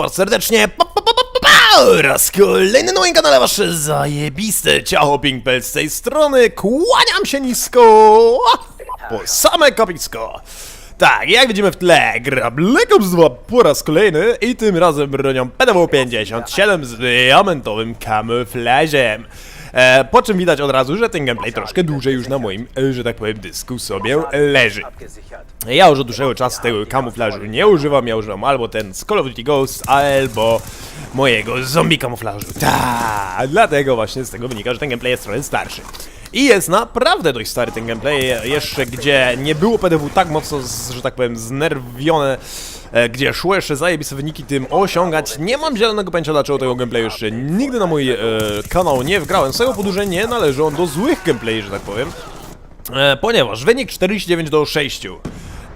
bardzo serdecznie. Pa, kolejny na moim kanale wasze zajebiste ciało Pinkpel z tej strony. Kłaniam się nisko. Po same kopisko. Tak, jak widzimy w tle, gra Black Ops 2 po raz kolejny i tym razem bronią PDW-57 z diamentowym kamuflażem. E, po czym widać od razu, że ten gameplay troszkę dłużej już na moim, e, że tak powiem, dysku sobie leży. Ja już od dłuższego czasu tego kamuflażu nie używam, ja używam albo ten z Call of Duty Ghost, albo mojego zombie kamuflażu. Ta, dlatego właśnie z tego wynika, że ten gameplay jest trochę starszy. I jest naprawdę dość stary ten gameplay, jeszcze gdzie nie było PDW tak mocno, że tak powiem, znerwione, gdzie szły jeszcze zajebiste wyniki tym osiągać. Nie mam zielonego pojęcia dlaczego tego gameplayu jeszcze nigdy na mój e, kanał nie wgrałem, z tego powodu, nie należy on do złych gameplay, że tak powiem. E, ponieważ wynik 49 do 6.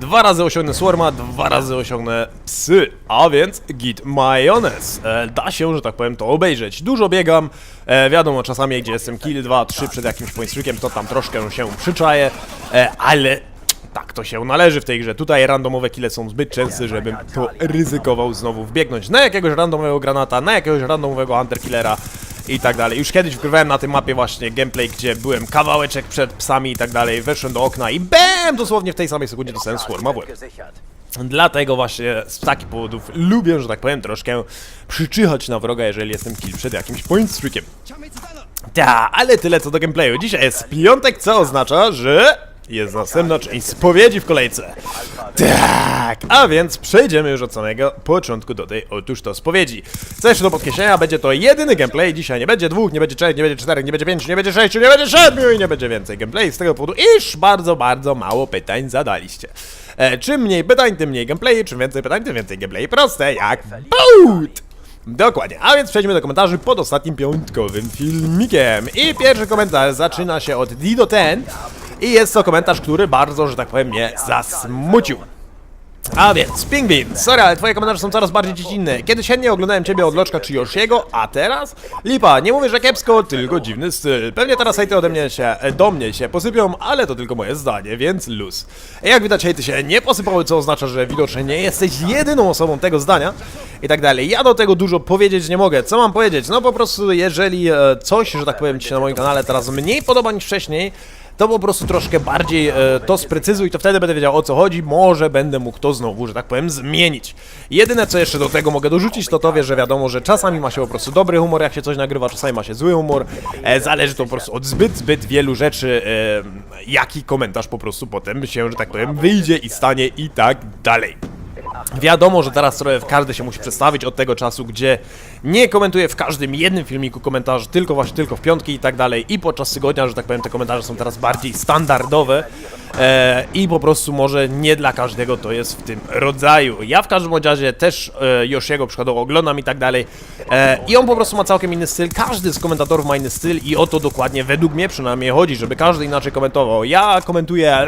Dwa razy osiągnę Swarma, dwa razy osiągnę psy, a więc git majonez. E, da się, że tak powiem, to obejrzeć. Dużo biegam, e, wiadomo, czasami gdzie jestem kill 2, 3 przed jakimś pointstreakiem, to tam troszkę się przyczaję, e, ale tak to się należy w tej grze. Tutaj randomowe kile są zbyt częste, żebym to ryzykował znowu wbiegnąć na jakiegoś randomowego granata, na jakiegoś randomowego hunter killera i tak dalej. Już kiedyś wgrywałem na tej mapie właśnie gameplay, gdzie byłem kawałeczek przed psami i tak dalej, weszłem do okna i BAM! Dosłownie w tej samej sekundzie dostałem swarma w łeb. Dlatego właśnie z takich powodów lubię, że tak powiem, troszkę przyczyhać na wroga, jeżeli jestem kill przed jakimś point streakiem. Ta, ale tyle co do gameplayu. Dzisiaj jest piątek, co oznacza, że jest następna część spowiedzi w kolejce. Tak, a więc przejdziemy już od samego początku do tej otóż to spowiedzi. Co jeszcze do podkreślenia, będzie to jedyny gameplay. Dzisiaj nie będzie dwóch, nie będzie trzech, nie będzie czterech, nie będzie pięciu, nie będzie sześciu, nie będzie siedmiu i nie będzie więcej gameplay z tego powodu, iż bardzo, bardzo mało pytań zadaliście. E, czym mniej pytań, tym mniej gameplay, czym więcej pytań, tym więcej gameplay. Proste jak BOOT! Dokładnie, a więc przejdźmy do komentarzy pod ostatnim piątkowym filmikiem. I pierwszy komentarz zaczyna się od Dido Ten i jest to komentarz, który bardzo, że tak powiem, mnie zasmucił. A więc, Pingwin, sorry, ale twoje komentarze są coraz bardziej dziecinne. Kiedyś chętnie oglądałem ciebie od Loczka czy Yoshiego, a teraz? Lipa, nie mówię, że kiepsko, tylko dziwny styl. Pewnie teraz hejty ode mnie się, e, do mnie się posypią, ale to tylko moje zdanie, więc luz. Jak widać, hejty się nie posypały, co oznacza, że widocznie nie jesteś jedyną osobą tego zdania i tak dalej. Ja do tego dużo powiedzieć nie mogę. Co mam powiedzieć? No po prostu, jeżeli e, coś, że tak powiem, ci się na moim kanale teraz mniej podoba niż wcześniej, to po prostu troszkę bardziej e, to sprecyzuj, to wtedy będę wiedział o co chodzi, może będę mógł to znowu, że tak powiem, zmienić. Jedyne co jeszcze do tego mogę dorzucić, to to wie, że wiadomo, że czasami ma się po prostu dobry humor, jak się coś nagrywa, czasami ma się zły humor, e, zależy to po prostu od zbyt, zbyt wielu rzeczy, e, jaki komentarz po prostu potem się, że tak powiem, wyjdzie i stanie i tak dalej. Wiadomo, że teraz trochę każdy się musi przedstawić od tego czasu, gdzie nie komentuję w każdym jednym filmiku komentarzy, tylko właśnie tylko w piątki i tak dalej. I podczas tygodnia, że tak powiem, te komentarze są teraz bardziej standardowe. E, I po prostu może nie dla każdego to jest w tym rodzaju. Ja w każdym razie też e, Yoshiego przykładowo oglądam i tak dalej. E, I on po prostu ma całkiem inny styl. Każdy z komentatorów ma inny styl i o to dokładnie według mnie przynajmniej chodzi, żeby każdy inaczej komentował. Ja komentuję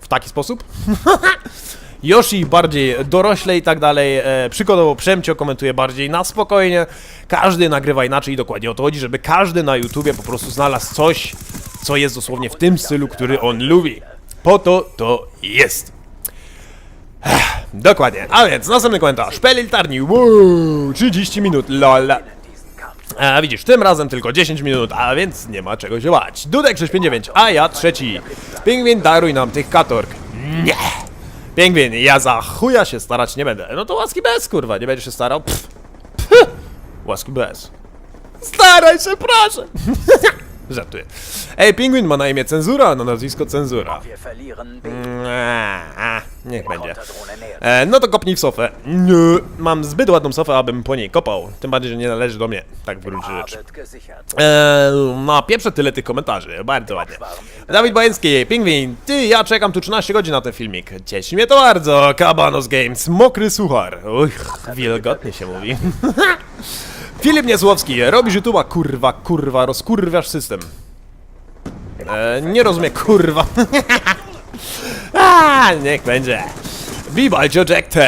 w taki sposób. Yoshi bardziej dorośle i tak dalej. E, przykładowo Przemcio komentuje bardziej na spokojnie. Każdy nagrywa inaczej i dokładnie o to chodzi, żeby każdy na YouTubie po prostu znalazł coś, co jest dosłownie w tym stylu, który on lubi. Po to to jest. Ech, dokładnie. A więc następny komentarz. Peliltarni. Wow, 30 minut. Lol. A widzisz, tym razem tylko 10 minut, a więc nie ma czego się bać. Dudek 659, a ja trzeci. Pingwin, daruj nam tych katorg. Nie. Pingwin, ja za chuja się starać nie będę. No to łaski bez, kurwa, nie będziesz się starał? Pff. Pff. Łaski bez. Staraj się, proszę! Żartuję. Ej, Pingwin ma na imię Cenzura, na nazwisko Cenzura. Wir verlieren B. A, a, niech będzie. E, no to kopnij w sofę. Nie, mam zbyt ładną sofę, abym po niej kopał. Tym bardziej, że nie należy do mnie, tak w gruncie rzeczy. Eee, no, pierwsze tyle tych komentarzy, bardzo ładnie. Dawid Bojęcki, Pingwin, ty, ja czekam tu 13 godzin na ten filmik. Cieszy mnie to bardzo, Kabanos Games, mokry suchar. Uch, wilgotnie się mówi. Filip Niezłowski, robisz YouTube'a, kurwa, kurwa, rozkurwiasz system. Eee, nie rozumiem, kurwa. A, niech będzie. Bibalcio Jack 10.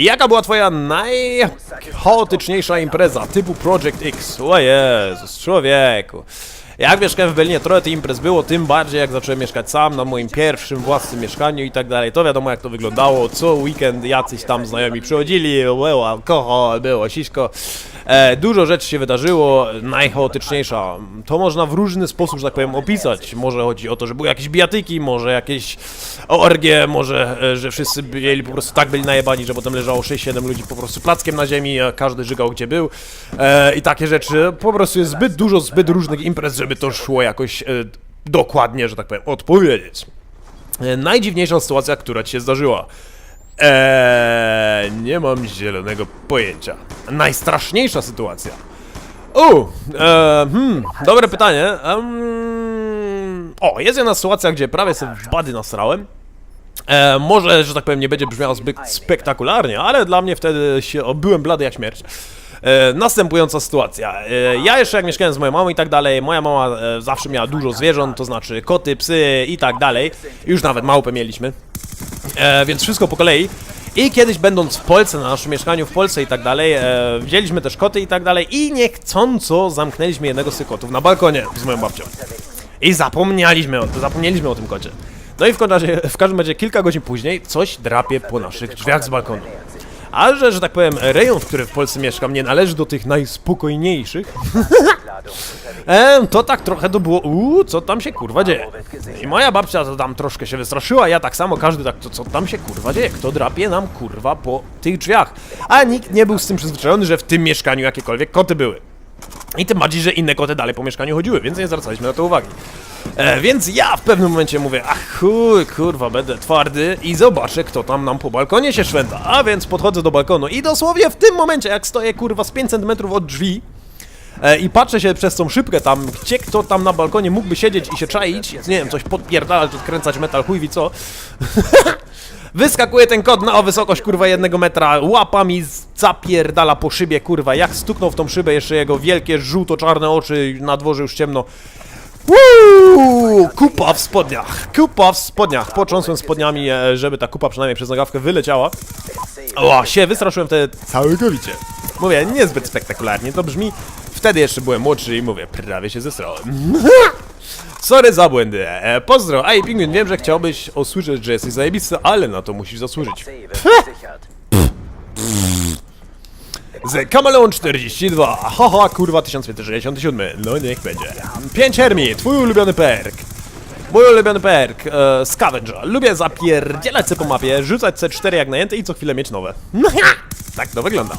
Jaka była twoja najchaotyczniejsza impreza typu Project X? O Jezus, człowieku. Jak mieszkałem w Berlinie, trochę tych imprez było, tym bardziej jak zacząłem mieszkać sam na moim pierwszym własnym mieszkaniu i tak dalej. To wiadomo jak to wyglądało. Co weekend jacyś tam znajomi przychodzili, było alkohol, było siśko. E, dużo rzeczy się wydarzyło, najchaotyczniejsza. To można w różny sposób, że tak powiem, opisać. Może chodzi o to, że były jakieś bijatyki, może jakieś orgie, może, e, że wszyscy byli po prostu tak byli najebani, że potem leżało 6-7 ludzi po prostu plackiem na ziemi, a każdy żygał gdzie był. E, I takie rzeczy. Po prostu jest zbyt dużo, zbyt różnych imprez, żeby to szło jakoś e, dokładnie, że tak powiem, odpowiedzieć. E, najdziwniejsha sytuacja, która ci się zdarzyła. Eee, nie mam zielonego pojęcia. Najstraszniejsza sytuacja. O, e, hmm, dobre pytanie. O, jest jedna sytuacja, gdzie prawie sobie w bady nasrałem. E, może, że tak powiem, nie będzie brzmiało zbyt spektakularnie, ale dla mnie wtedy się, byłem blady jak śmierć. E, następująca sytuacja. E, ja jeszcze jak mieszkałem z moją mamą i tak dalej, moja mama e, zawsze miała dużo zwierząt, to znaczy koty, psy i tak dalej. Już nawet małpę mieliśmy. Więc wszystko po kolei. I kiedyś będąc w Polsce, na naszym mieszkaniu w Polsce i tak dalej, e, wzięliśmy też koty i tak dalej i niechcąco zamknęliśmy jednego z tych kotów na balkonie z moją babcią. I zapomnieliśmy o, zapomnieliśmy o tym kocie. No i w, w każdym razie kilka godzin później coś drapie po naszych drzwiach z balkonu. A że, że tak powiem, rejon, w którym w Polsce mieszkam, nie należy do tych najspokojniejszych, e, to tak trochę to było, uuu, co tam się kurwa dzieje. I moja babcia to tam troszkę się wystraszyła, ja tak samo, każdy tak, to co tam się kurwa dzieje, kto drapie nam kurwa po tych drzwiach. A nikt nie był z tym przyzwyczajony, że w tym mieszkaniu jakiekolwiek koty były. I tym bardziej, że inne koty dalej po mieszkaniu chodziły, więc nie zwracaliśmy na to uwagi. E, więc ja w pewnym momencie mówię, ach chuj, kurwa, będę twardy i zobaczę, kto tam nam po balkonie się szwenda. A więc podchodzę do balkonu i dosłownie w tym momencie, jak stoję, kurwa, z 5 cm od drzwi e, i patrzę się przez tą szybkę tam, gdzie kto tam na balkonie mógłby siedzieć i się czaić, nie wiem, coś podpierdalać, odkręcać metal, chuj wie co. Wyskakuje ten kot na o wysokość kurwa jednego metra, łapami zapierdala po szybie kurwa, jak stuknął w tą szybę jeszcze jego wielkie żółto-czarne oczy, na dworze już ciemno. Uuu, kupa w spodniach, kupa w spodniach. Począsłem spodniami, e, żeby ta kupa przynajmniej przez nogawkę wyleciała. O, się wystraszyłem wtedy całkowicie. Mówię, niezbyt spektakularnie to brzmi. Wtedy jeszcze byłem młodszy i mówię, prawie się zesrałem. Sorry za błędy. E, pozdro, ej Pingwin, wiem, że chciałbyś usłyszeć, że jesteś zajebisty, ale na to musisz zasłużyć. Z Kameleon 42, haha, kurwa 1567, no niech będzie. 5 Hermi, twój ulubiony perk. Mój ulubiony perk, e, Scavenger. Lubię zapierdzielać se po mapie, rzucać C4 jak najęty i co chwilę mieć nowe. tak to wygląda.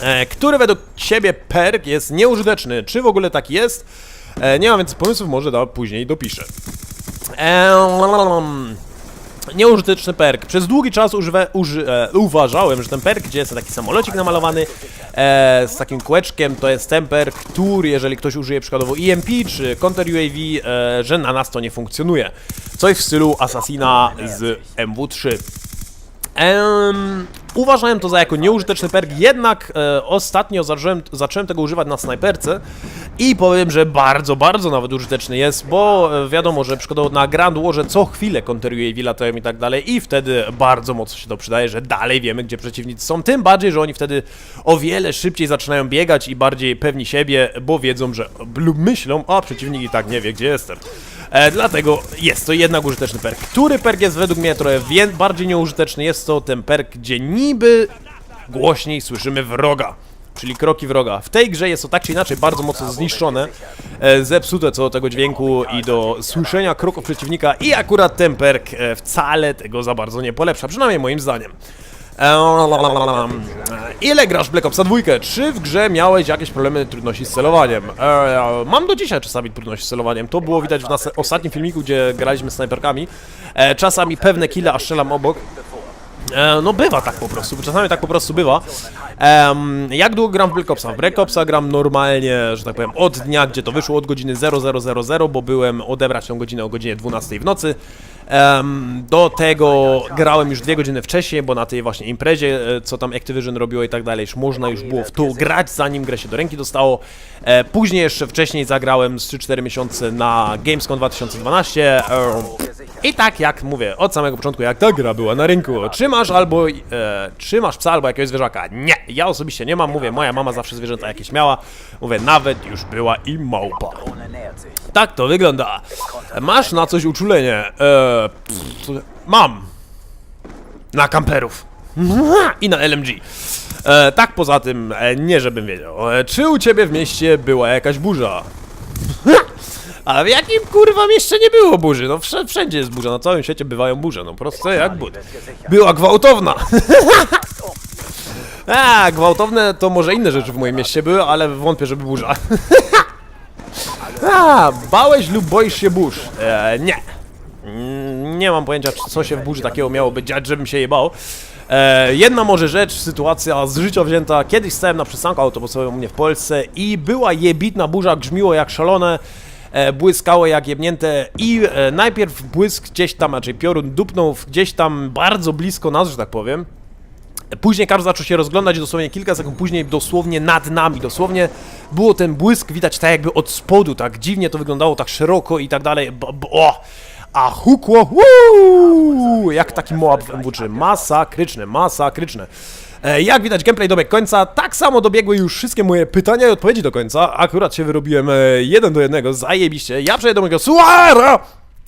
E, który według ciebie perk jest nieużyteczny? Czy w ogóle tak jest? E, nie mam więcej pomysłów, może da, później dopiszę. Ehm, Nieużyteczny perk. Przez długi czas używa, uży, e, uważałem, że ten perk, gdzie jest taki samolocik namalowany e, z takim kółeczkiem, to jest ten perk, który, jeżeli ktoś użyje przykładowo EMP czy Counter UAV, e, że na nas to nie funkcjonuje. Coś w stylu Assassina z MW3. Em, uważałem to za jako nieużyteczny perk, jednak e, ostatnio zacząłem, zacząłem tego używać na snajperce i powiem, że bardzo, bardzo nawet użyteczny jest, bo e, wiadomo, że przykładowo na Grand Warze co chwilę konteruję i latają i tak dalej i wtedy bardzo mocno się to przydaje, że dalej wiemy, gdzie przeciwnicy są, tym bardziej, że oni wtedy o wiele szybciej zaczynają biegać i bardziej pewni siebie, bo wiedzą, że myślą, a przeciwnik i tak nie wie, gdzie jestem. E, dlatego jest to jednak użyteczny perk. Który perk jest według mnie trochę wie- bardziej nieużyteczny? Jest to ten perk, gdzie niby głośniej słyszymy wroga. Czyli kroki wroga. W tej grze jest to tak czy inaczej bardzo mocno zniszczone, e, zepsute co do tego dźwięku i do słyszenia kroków przeciwnika i akurat ten perk e, wcale tego za bardzo nie polepsza, przynajmniej moim zdaniem. Eee, Ile grasz w Black Opsa 2? Czy w grze miałeś jakieś problemy trudności z celowaniem? Eee, mam do dzisiaj czasami trudności z celowaniem. To było widać w nas ostatnim filmiku, gdzie graliśmy snajperkami. Eee, czasami pewne kile, a strzelam obok. E, no bywa tak po prostu, czasami tak po prostu bywa. Jak długo gram w Black Opsa? W Black Opsa gram normalnie, że tak powiem, od dnia, gdzie to wyszło, od godziny 0000, bo byłem odebrać tę godzinę o godzinie 12 w nocy. Do tego grałem już dwie godziny wcześniej, bo na tej właśnie imprezie, e, co tam Activision robiło i tak dalej, już można już było w to grać, zanim grę się do ręki dostało. E, później jeszcze wcześniej zagrałem z 3-4 miesiące na Gamescom 2012. E, I tak jak mówię, od samego początku, jak ta gra była na rynku, trzymasz albo e, trzymasz psa albo jakiegoś zwierzaka. Nie, ja osobiście nie mam, mówię, moja mama zawsze zwierzęta jakieś miała. Mówię, nawet już była i małpa. Tak to wygląda. Masz na coś uczulenie? E, pff, mam. Na kamperów. I na LMG. E, tak poza tym, e, nie żebym wiedział. E, czy u ciebie w mieście była jakaś burza? A w jakim kurwa mieście nie było burzy? No wsz- wszędzie jest burza, na całym świecie bywają burze, no proste jak but. Była gwałtowna. A, gwałtowne to może inne rzeczy w moim mieście były, ale wątpię, żeby burza. A, bałeś lub boisz się burz? E, nie. Nie mam pojęcia, co się w burzy takiego miało być dziać, żebym się je bał. E, jedna może rzecz, sytuacja z życia wzięta. Kiedyś stałem na przystanku autobusowym u mnie w Polsce i była jebitna burza, grzmiło jak szalone, e, błyskało jak jebnięte i e, najpierw błysk gdzieś tam, raczej piorun dupnął gdzieś tam bardzo blisko nas, że tak powiem. Później każdy zaczął się rozglądać, dosłownie kilka sekund później, dosłownie nad nami, dosłownie było ten błysk widać tak jakby od spodu, tak dziwnie to wyglądało, tak szeroko i tak dalej, o! A hukło, jak taki Moab w MW3, masakryczne, masakryczne. E, jak widać gameplay dobiegł końca, tak samo dobiegły już wszystkie moje pytania i odpowiedzi do końca, akurat się wyrobiłem e, jeden do jednego, zajebiście, ja przejdę do mojego suara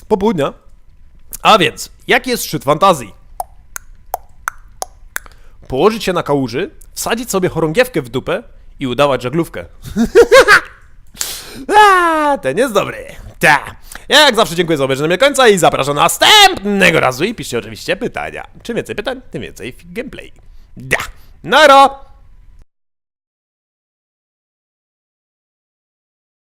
popołudnia. A więc, jaki jest szczyt fantazji? położyć się na kałuży, wsadzić sobie chorągiewkę w dupę i udawać żaglówkę. A, ten jest dobry. Ta. Ja jak zawsze dziękuję za obejrzenie mnie końca i zapraszam następnego razu i piszcie oczywiście pytania. Czym więcej pytań, tym więcej gameplay. Da. Nara!